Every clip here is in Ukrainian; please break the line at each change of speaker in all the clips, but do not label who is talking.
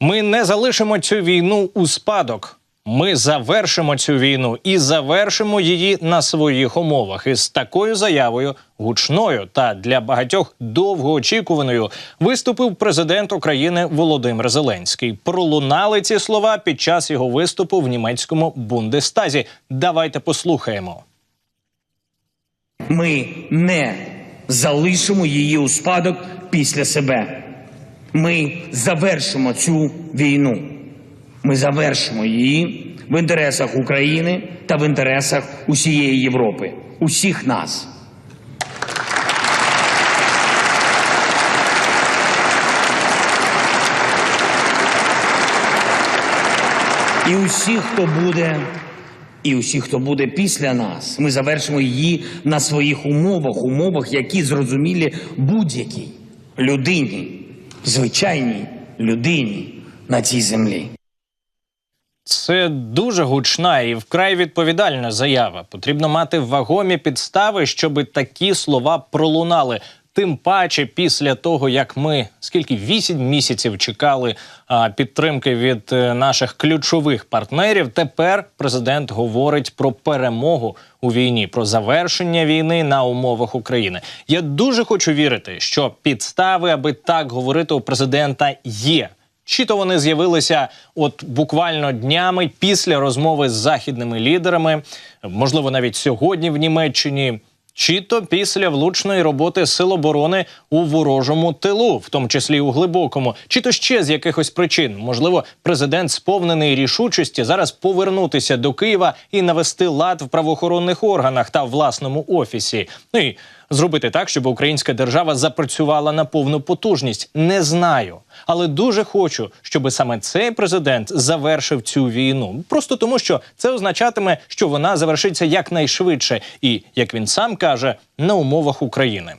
Ми не залишимо цю війну у спадок. Ми завершимо цю війну і завершимо її на своїх умовах. Із такою заявою, гучною та для багатьох довгоочікуваною, виступив президент України Володимир Зеленський. Пролунали ці слова під час його виступу в німецькому Бундестазі. Давайте послухаємо.
Ми не залишимо її у спадок після себе. Ми завершимо цю війну. Ми завершимо її в інтересах України та в інтересах усієї Європи, усіх нас. І усіх, хто буде, і усіх, хто буде після нас, ми завершимо її на своїх умовах, умовах, які зрозумілі будь-якій людині, звичайній людині на цій землі.
Це дуже гучна і вкрай відповідальна заява. Потрібно мати вагомі підстави, щоб такі слова пролунали. Тим паче, після того як ми скільки вісім місяців чекали а, підтримки від е, наших ключових партнерів, тепер президент говорить про перемогу у війні, про завершення війни на умовах України. Я дуже хочу вірити, що підстави, аби так говорити у президента, є. Чи то вони з'явилися от буквально днями після розмови з західними лідерами, можливо, навіть сьогодні в Німеччині, чи то після влучної роботи сил оборони у ворожому тилу, в тому числі у глибокому, чи то ще з якихось причин, можливо, президент сповнений рішучості зараз повернутися до Києва і навести лад в правоохоронних органах та власному офісі. Ну і зробити так, щоб українська держава запрацювала на повну потужність. Не знаю, але дуже хочу, щоб саме цей президент завершив цю війну. Просто тому, що це означатиме, що вона завершиться якнайшвидше, і як він сам каже, на умовах України.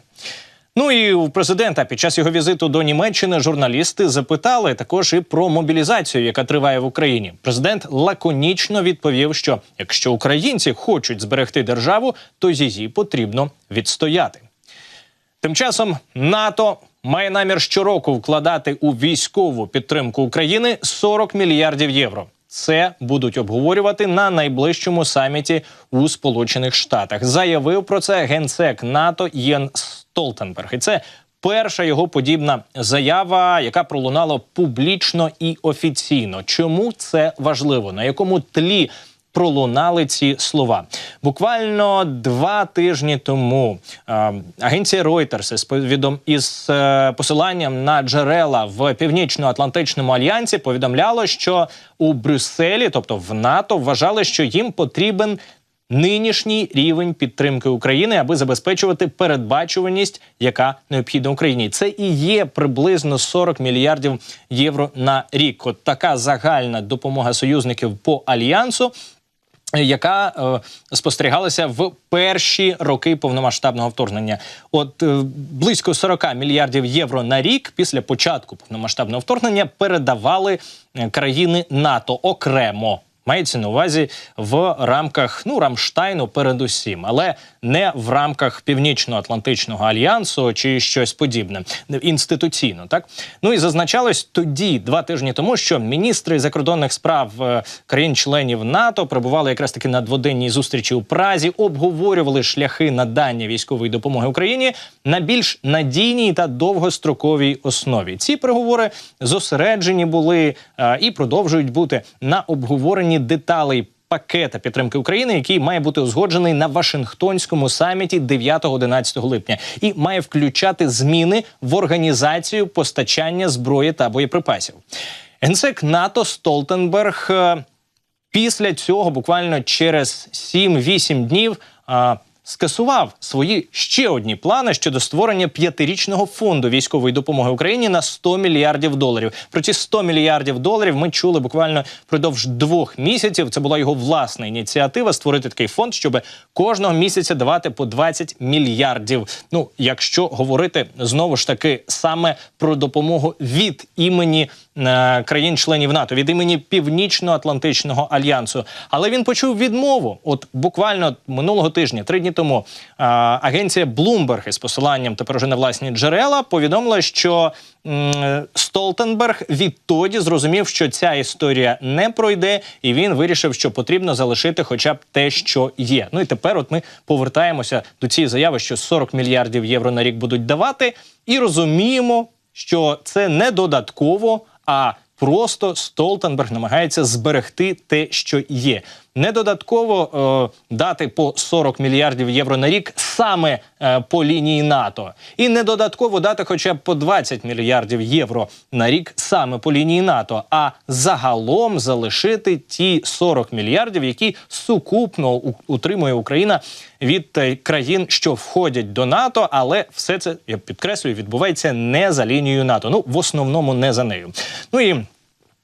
Ну і у президента під час його візиту до Німеччини журналісти запитали також і про мобілізацію, яка триває в Україні. Президент лаконічно відповів, що якщо українці хочуть зберегти державу, то її потрібно відстояти. Тим часом НАТО має намір щороку вкладати у військову підтримку України 40 мільярдів євро. Це будуть обговорювати на найближчому саміті у Сполучених Штатах. Заявив про це генсек НАТО Єн Столтенберг. І це перша його подібна заява, яка пролунала публічно і офіційно. Чому це важливо? На якому тлі пролунали ці слова. Буквально два тижні тому е, агенція Reuters із повідом із е, посиланням на джерела в північно-атлантичному альянсі повідомляло, що у Брюсселі, тобто в НАТО, вважали, що їм потрібен. Нинішній рівень підтримки України, аби забезпечувати передбачуваність, яка необхідна Україні, це і є приблизно 40 мільярдів євро на рік. От така загальна допомога союзників по альянсу яка е, спостерігалася в перші роки повномасштабного вторгнення, от е, близько 40 мільярдів євро на рік після початку повномасштабного вторгнення передавали е, країни НАТО окремо. Мається на увазі в рамках ну Рамштайну, передусім, але не в рамках Північно-Атлантичного альянсу чи щось подібне інституційно. Так ну і зазначалось тоді, два тижні тому, що міністри закордонних справ е, країн-членів НАТО перебували якраз таки на дводенній зустрічі у Празі, обговорювали шляхи надання військової допомоги Україні на більш надійній та довгостроковій основі. Ці переговори зосереджені були е, і продовжують бути на обговоренні деталей пакета підтримки України, який має бути узгоджений на Вашингтонському саміті 9-11 липня, і має включати зміни в організацію постачання зброї та боєприпасів. Генсек НАТО Столтенберг е, після цього, буквально через 7-8 днів. Скасував свої ще одні плани щодо створення п'ятирічного фонду військової допомоги Україні на 100 мільярдів доларів. Про ці 100 мільярдів доларів ми чули буквально впродовж двох місяців. Це була його власна ініціатива створити такий фонд, щоб кожного місяця давати по 20 мільярдів. Ну, якщо говорити знову ж таки саме про допомогу від імені країн-членів НАТО, від імені Північно-Атлантичного альянсу. Але він почув відмову. От буквально минулого тижня, три дні тому, е, агенція Bloomberg із посиланням тепер уже на власні джерела повідомила, що Столтенберг відтоді зрозумів, що ця історія не пройде, і він вирішив, що потрібно залишити хоча б те, що є. Ну і тепер, от ми повертаємося до цієї заяви, що 40 мільярдів євро на рік будуть давати, і розуміємо, що це не додатково, а просто Столтенберг намагається зберегти те, що є. Не додатково е, дати по 40 мільярдів євро на рік саме по лінії НАТО, і не додатково дати хоча б по 20 мільярдів євро на рік саме по лінії НАТО, а загалом залишити ті 40 мільярдів, які сукупно утримує Україна від е, країн, що входять до НАТО, але все це я підкреслюю, відбувається не за лінією НАТО. Ну в основному не за нею. Ну і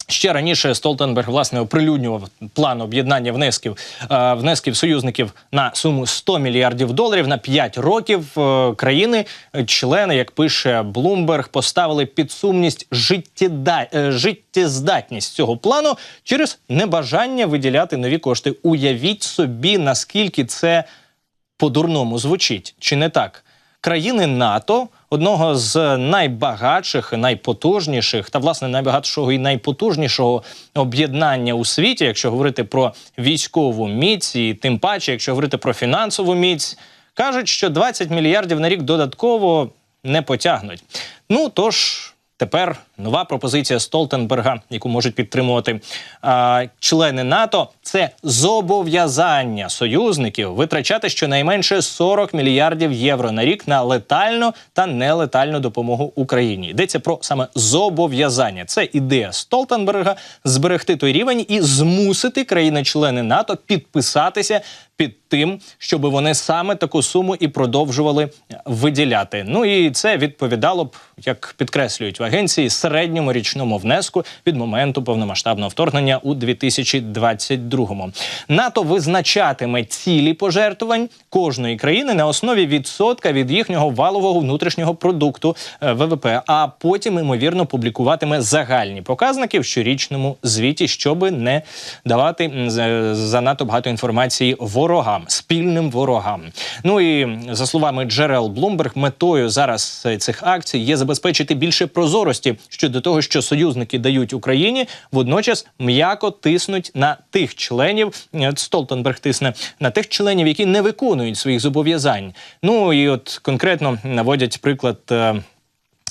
Ще раніше Столтенберг власне оприлюднював план об'єднання внесків е, внесків союзників на суму 100 мільярдів доларів на 5 років. Е, країни, е, члени, як пише Блумберг, поставили під сумність життєда... життєздатність цього плану через небажання виділяти нові кошти. Уявіть собі, наскільки це по-дурному звучить, чи не так? Країни НАТО, одного з найбагатших, найпотужніших та власне найбагатшого і найпотужнішого об'єднання у світі, якщо говорити про військову міць, і тим паче, якщо говорити про фінансову міць, кажуть, що 20 мільярдів на рік додатково не потягнуть. Ну тож. Тепер нова пропозиція Столтенберга, яку можуть підтримувати а, члени НАТО, це зобов'язання союзників витрачати щонайменше 40 мільярдів євро на рік на летальну та нелетальну допомогу Україні. Йдеться про саме зобов'язання. Це ідея Столтенберга зберегти той рівень і змусити країни-члени НАТО підписатися під тим, щоб вони саме таку суму і продовжували виділяти. Ну і це відповідало б, як підкреслюють в агенції, середньому річному внеску від моменту повномасштабного вторгнення у 2022-му. НАТО визначатиме цілі пожертвувань кожної країни на основі відсотка від їхнього валового внутрішнього продукту е, ВВП, а потім ймовірно публікуватиме загальні показники в щорічному звіті, щоб не давати за- занадто багато інформації ворогам, спільним ворогам. Ну і за словами джерел Bloomberg, метою зараз е, цих акцій є забезпечити більше прозорості щодо того, що союзники дають Україні, водночас м'яко тиснуть на тих членів. е, Столтенберг тисне на тих членів, які не виконують своїх зобов'язань. Ну і от конкретно наводять приклад.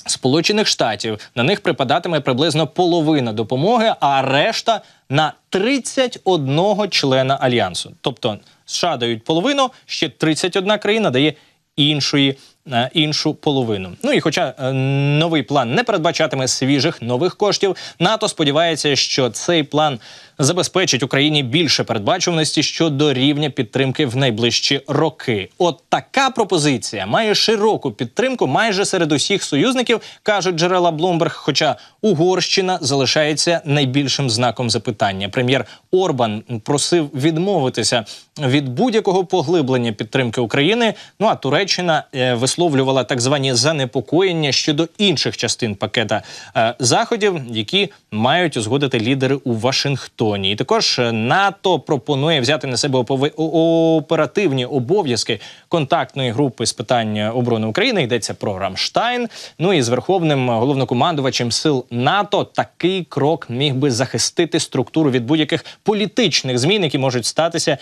Сполучених Штатів на них припадатиме приблизно половина допомоги, а решта на 31 члена альянсу. Тобто США дають половину, ще 31 країна дає іншої. е, Іншу половину. Ну і хоча е, новий план не передбачатиме свіжих нових коштів, НАТО сподівається, що цей план забезпечить Україні більше передбачуваності щодо рівня підтримки в найближчі роки. От така пропозиція має широку підтримку майже серед усіх союзників, кажуть джерела Bloomberg, Хоча Угорщина залишається найбільшим знаком запитання. Прем'єр Орбан просив відмовитися від будь-якого поглиблення підтримки України. Ну а Туреччина е, висловлювала так звані занепокоєння щодо інших частин пакета е, заходів, які мають узгодити лідери у Вашингтоні. І також е, НАТО пропонує взяти на себе оперативні обов'язки контактної групи з питань оборони України. Йдеться про Рамштайн. Ну і з верховним головнокомандувачем сил НАТО такий крок міг би захистити структуру від будь-яких політичних змін, які можуть статися.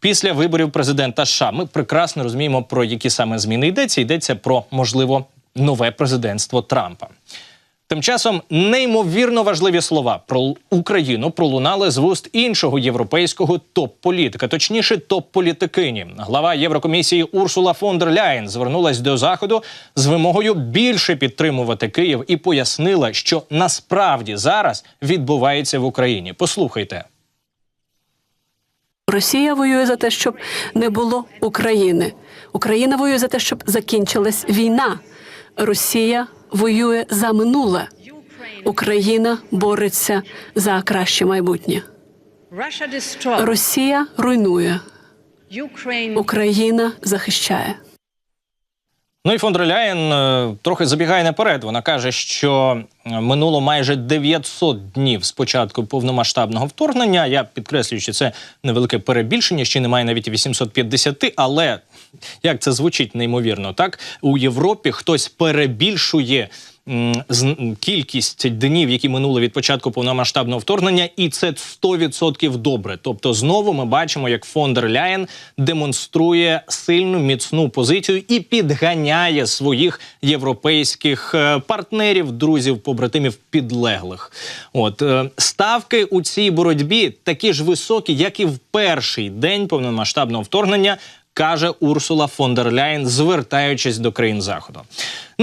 Після виборів президента США ми прекрасно розуміємо, про які саме зміни йдеться. Йдеться про можливо нове президентство Трампа. Тим часом неймовірно важливі слова про Україну пролунали з вуст іншого європейського топ-політика, точніше, топ-політикині. Глава Єврокомісії Урсула фон дер Ляєн звернулась до заходу з вимогою більше підтримувати Київ і пояснила, що насправді зараз відбувається в Україні. Послухайте.
Росія воює за те, щоб не було України. Україна воює за те, щоб закінчилась війна. Росія воює за минуле. Україна бореться за краще майбутнє. Росія руйнує, Україна захищає.
Ну і фон дер е, трохи забігає наперед. Вона каже, що е, минуло майже 900 днів з початку повномасштабного вторгнення. Я підкреслюю, що це невелике перебільшення, ще немає навіть 850, але як це звучить неймовірно, так у Європі хтось перебільшує. Кількість днів, які минули від початку повномасштабного вторгнення, і це 100% добре. Тобто, знову ми бачимо, як фон дер Ляєн демонструє сильну міцну позицію і підганяє своїх європейських е, партнерів, друзів, побратимів, підлеглих. От е, ставки у цій боротьбі такі ж високі, як і в перший день повномасштабного вторгнення каже Урсула фон дер Ляєн, звертаючись до країн заходу.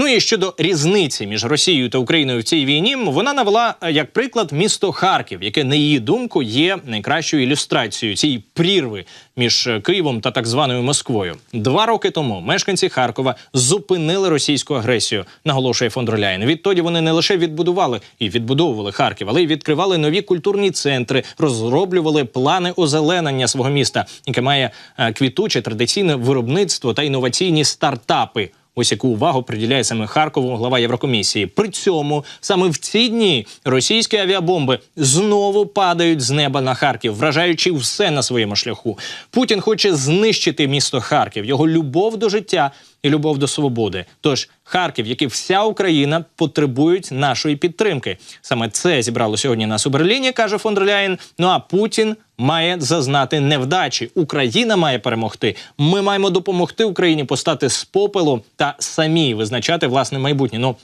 Ну і щодо різниці між Росією та Україною в цій війні, вона навела е, як приклад місто Харків, яке на її думку є найкращою ілюстрацією цієї прірви між е, Києвом та так званою Москвою. Два роки тому мешканці Харкова зупинили російську агресію, наголошує фон. Відтоді вони не лише відбудували і відбудовували Харків, але й відкривали нові культурні центри, розроблювали плани озеленення свого міста, яке має е, квітуче традиційне виробництво та інноваційні стартапи. Ось яку увагу приділяє саме Харкову глава Єврокомісії. При цьому саме в ці дні російські авіабомби знову падають з неба на Харків, вражаючи все на своєму шляху. Путін хоче знищити місто Харків, його любов до життя і любов до свободи. Тож Харків, як і вся Україна, потребують нашої підтримки. Саме це зібрало сьогодні нас у Берліні, каже фон дер. Ну а Путін має зазнати невдачі. Україна має перемогти. Ми маємо допомогти Україні постати з попелу та самі визначати власне майбутнє. Ну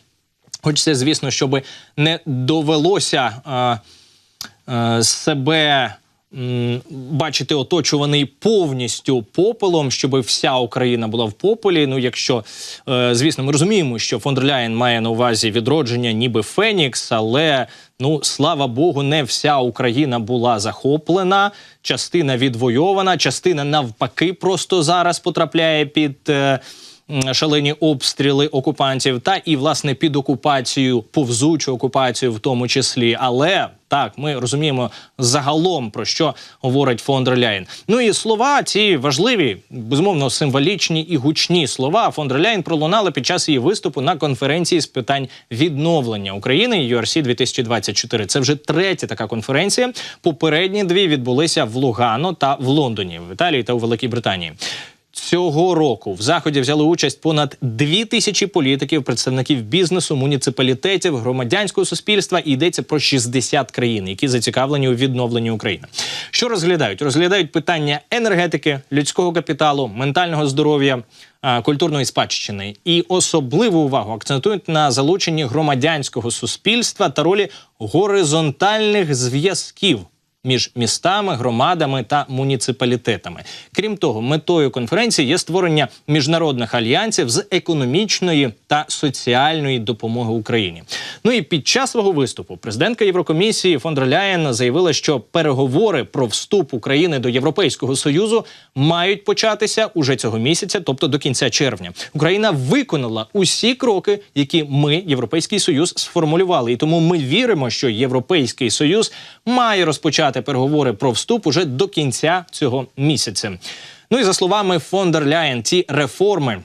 хочеться, звісно, щоб не довелося. А, е, себе бачити оточуваний повністю попелом, щоб вся Україна була в попелі. Ну, якщо е, звісно, ми розуміємо, що фон Ляєн має на увазі відродження, ніби Фенікс, але ну слава Богу, не вся Україна була захоплена. Частина відвойована, частина навпаки, просто зараз потрапляє під. Шалені обстріли окупантів та і власне під окупацію, повзучу окупацію, в тому числі. Але так ми розуміємо загалом про що говорить фон дер Ляєн. Ну і слова ці важливі, безумовно, символічні і гучні слова. Фон дер Ляєн пролунали під час її виступу на конференції з питань відновлення України URC 2024. Це вже третя така конференція. Попередні дві відбулися в Лугано та в Лондоні, в Італії та у Великій Британії. Цього року в заході взяли участь понад дві тисячі політиків, представників бізнесу, муніципалітетів, громадянського суспільства. І йдеться про 60 країн, які зацікавлені у відновленні України. Що розглядають? Розглядають питання енергетики, людського капіталу, ментального здоров'я, культурної спадщини і особливу увагу акцентують на залученні громадянського суспільства та ролі горизонтальних зв'язків між містами, громадами та муніципалітетами. Крім того, метою конференції є створення міжнародних альянсів з економічної та соціальної допомоги Україні. Ну і під час свого виступу президентка Єврокомісії фон дер Ляєн заявила, що переговори про вступ України до Європейського союзу мають початися уже цього місяця, тобто до кінця червня. Україна виконала усі кроки, які ми, Європейський Союз, сформулювали. І тому ми віримо, що Європейський Союз має розпочати переговори про вступ уже до кінця цього місяця. Ну і за словами фон дер Ляєн, ці реформи.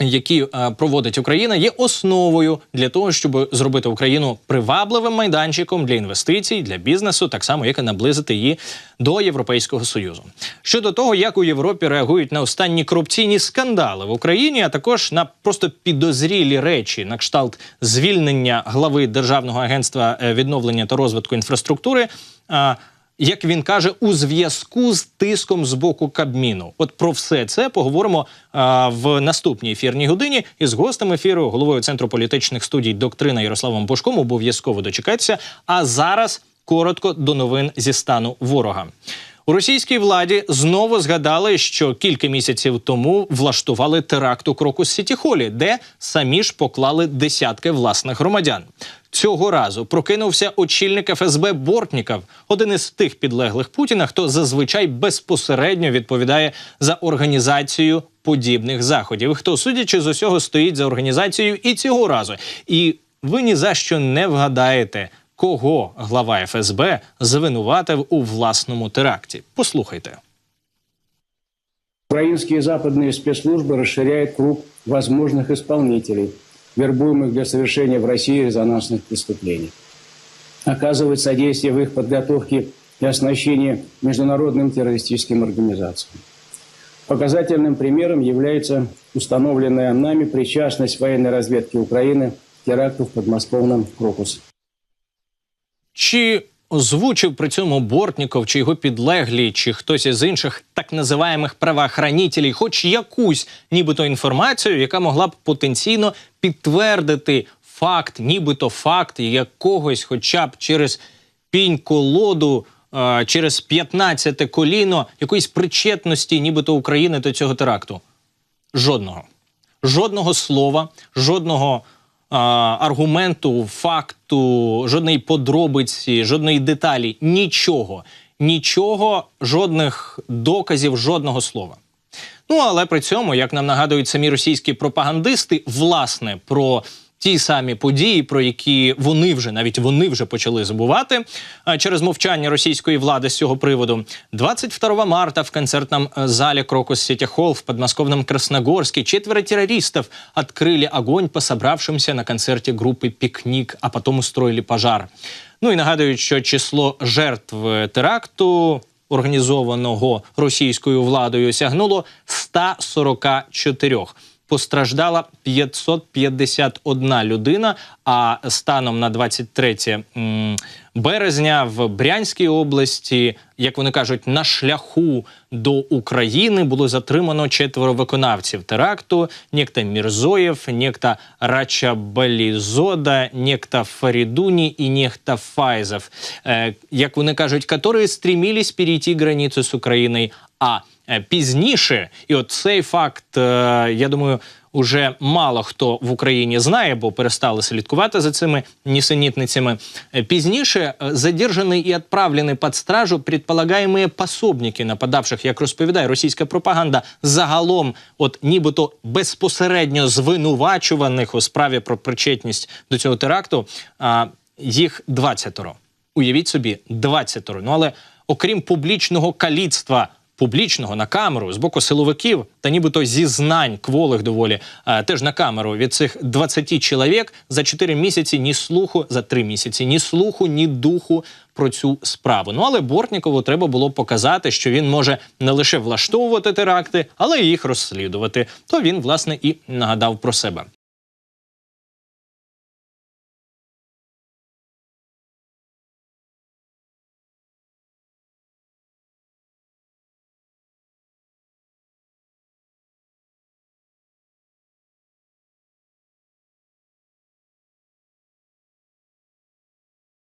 Які е, проводить Україна, є основою для того, щоб зробити Україну привабливим майданчиком для інвестицій, для бізнесу, так само як і наблизити її до Європейського союзу. Щодо того, як у Європі реагують на останні корупційні скандали в Україні, а також на просто підозрілі речі, на кшталт звільнення глави Державного агентства е, відновлення та розвитку інфраструктури. Як він каже, у зв'язку з тиском з боку Кабміну. От про все це поговоримо а, в наступній ефірній годині із гостем ефіру, головою центру політичних студій доктрина Ярославом Бошком. Обов'язково дочекайтеся. А зараз коротко до новин зі стану ворога. У російській владі знову згадали, що кілька місяців тому влаштували теракт у Крокус Сіті Холі, де самі ж поклали десятки власних громадян. Цього разу прокинувся очільник ФСБ Бортніков, один із тих підлеглих Путіна, хто зазвичай безпосередньо відповідає за організацію подібних заходів. Хто, судячи з усього, стоїть за організацією і цього разу. І ви ні за що не вгадаєте, кого глава ФСБ звинуватив у власному теракті. Послухайте.
Украинские западные спецслужбы расширяют круг возможных исполнителей. вербуемых для совершения в России резонансных преступлений. Оказывать содействие в их подготовке и оснащении международным террористическим организациям. Показательным примером является установленная нами причастность военной разведки Украины к теракту в подмосковном Крокусе.
Чи озвучив при цьому Бортніков, чи його підлеглі, чи хтось із інших так називаємих правоохранітелів, хоч якусь нібито інформацію, яка могла б потенційно підтвердити факт, нібито факт якогось, хоча б через пінь колоду, е, через 15 коліно, якоїсь причетності, нібито України до цього теракту. Жодного. Жодного слова, жодного аргументу, факту, жодної подробиці, жодної деталі, нічого. Нічого, жодних доказів, жодного слова. Ну але при цьому, як нам нагадують самі російські пропагандисти, власне про ті самі події, про які вони вже навіть вони вже почали забувати а, через мовчання російської влади з цього приводу. 22 марта в концертном э, зале Крокус Сити Холл в подмосковном Красногорске четверо террористов открыли огонь по собравшимся на концерте группы «Пикник», а потом устроили пожар. Ну і нагадують, що число жертв е, теракту організованого російською владою сягнуло 144. Постраждала 551 людина. А станом на 23 м, березня в Брянській області, як вони кажуть, на шляху до України було затримано четверо виконавців теракту: некто Мірзоєв, некто Рачабалізода, некто Фарідуні і некто Файзов. Е, як вони кажуть, які стремились перейти границю з Україною. А пізніше, і от цей факт, е, я думаю, уже мало хто в Україні знає, бо перестали слідкувати за цими нісенітницями. Е, Пізніше е, задержані і відправлені під стражу предполагаємо пособники нападавших, як розповідає російська пропаганда, загалом, от нібито безпосередньо звинувачуваних у справі про причетність до цього теракту, їх 20. Уявіть собі, 20. Ну але окрім публічного каліцтва. Публічного на камеру з боку силовиків та нібито зізнань кволих доволі е, теж на камеру від цих 20 чоловік за 4 місяці ні слуху, за 3 місяці ні слуху, ні духу про цю справу. Ну але Бортнікову треба було показати, що він може не лише влаштовувати теракти, але й їх розслідувати. То він власне і нагадав про себе.